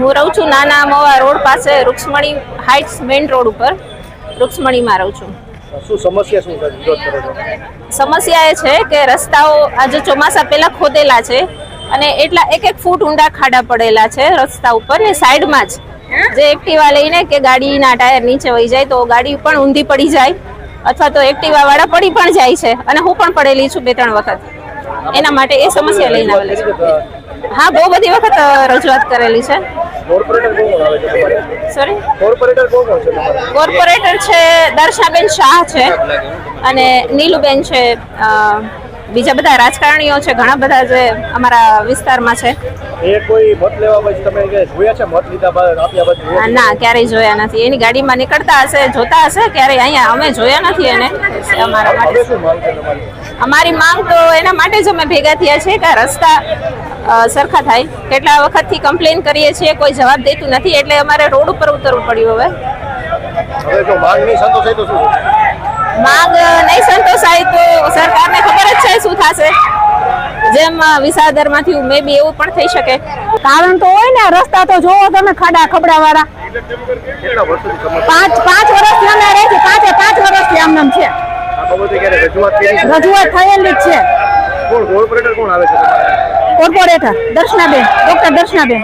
હું રહું છું નાના મવા રોડ પાસે રૂક્ષ્મણી હાઇટ્સ મેઇન રોડ ઉપર. રૂક્ષ્મણીમાં રહું છું. શું સમસ્યા શું સમસ્યા એ છે કે રસ્તાઓ આજે ચોમાસા પહેલા ખોદેલા છે અને એટલા એક એક ફૂટ ઊંડા ખાડા પડેલા છે રસ્તા ઉપર ને સાઈડમાં જ. જે એક્ટિવા લઈને કે ગાડીના ટાયર નીચે વહી જાય તો ગાડી પણ ઊંધી પડી જાય અથવા તો એક્ટિવા વાળા પડી પણ જાય છે અને હું પણ પડેલી છું બે ત્રણ વખત. એના માટે એ સમસ્યા લઈને આવેલી છે. હા બહુ બધી વખત રજૂઆત કરેલી છે. કોર્પોરેટર છે સોરી કોર્પોરેટર કોણ કોણ છે કોર્પોરેટર છે દર્શાબેન શાહ છે અને નીલુબેન છે બીજા બધા રાજકારણીઓ છે ઘણા બધા જે અમારા વિસ્તારમાં છે. એ કોઈ મત લેવા પછી તમે કે જોયા છે મત લીધા બાદ આપ્યા બાદ જોયા ના ક્યારેય જોયા નથી. એની ગાડીમાં નીકળતા હશે જોતા હશે ક્યારેય અહીંયા અમે જોયા નથી એને. અમારા માટે. શું માંગ છે તમારી? અમારી માંગ તો એના માટે જ અમે ભેગા થયા છીએ કે રસ્તા સરખા થાય. કેટલા વખતથી કમ્પ્લેન કરીએ છીએ કોઈ જવાબ દેતું નથી એટલે અમારે રોડ ઉપર ઉતરવું પડ્યું હવે. હવે માંગ નહીં સંતોષાય તો શું? માંગ નહીં સંતોષાય તો સરકારને ખબર જ છે શું થશે. જેમ વિસાદરમાંથી મે બી એવું પણ થઈ શકે. કારણ તો હોય ને રસ્તા તો જોવો તમે ખાડા ખબડા વાળા પાંચ પાંચ વર્ષ અમે રહે છે પાંચે પાંચ વર્ષથી આમ નામ છે. રજૂઆત થયેલી જ છે. કોણ કોર્પોરેટર કોણ આવે છે કોર્પોરેટર દર્શનાબેન ડોક્ટર દર્શનાબેન.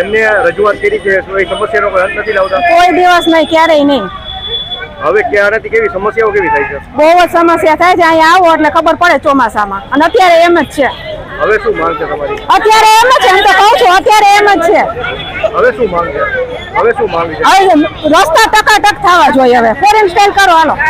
એમને રજૂઆત કરી છે કોઈ સમસ્યાનો કોઈ હલ નથી લાવતા? કોઈ દિવસ નહીં ક્યારેય નહીં. હવે ક્યારેથી કેવી સમસ્યાઓ કેવી થાય છે? બહુ જ સમસ્યા થાય છે અહીંયા આવો એટલે ખબર પડે ચોમાસામાં. અને અત્યારે એમ જ છે. હવે શું માંગ છે તમારી? અત્યારે એમ જ છે હું તો કહું છું અત્યારે એમ જ છે. હવે શું માંગ છે? હવે શું માંગ છે? હવે રસ્તા ટકાટક થવા જોઈએ હવે. ફોરેન સ્ટાઇલ કરો હાલો.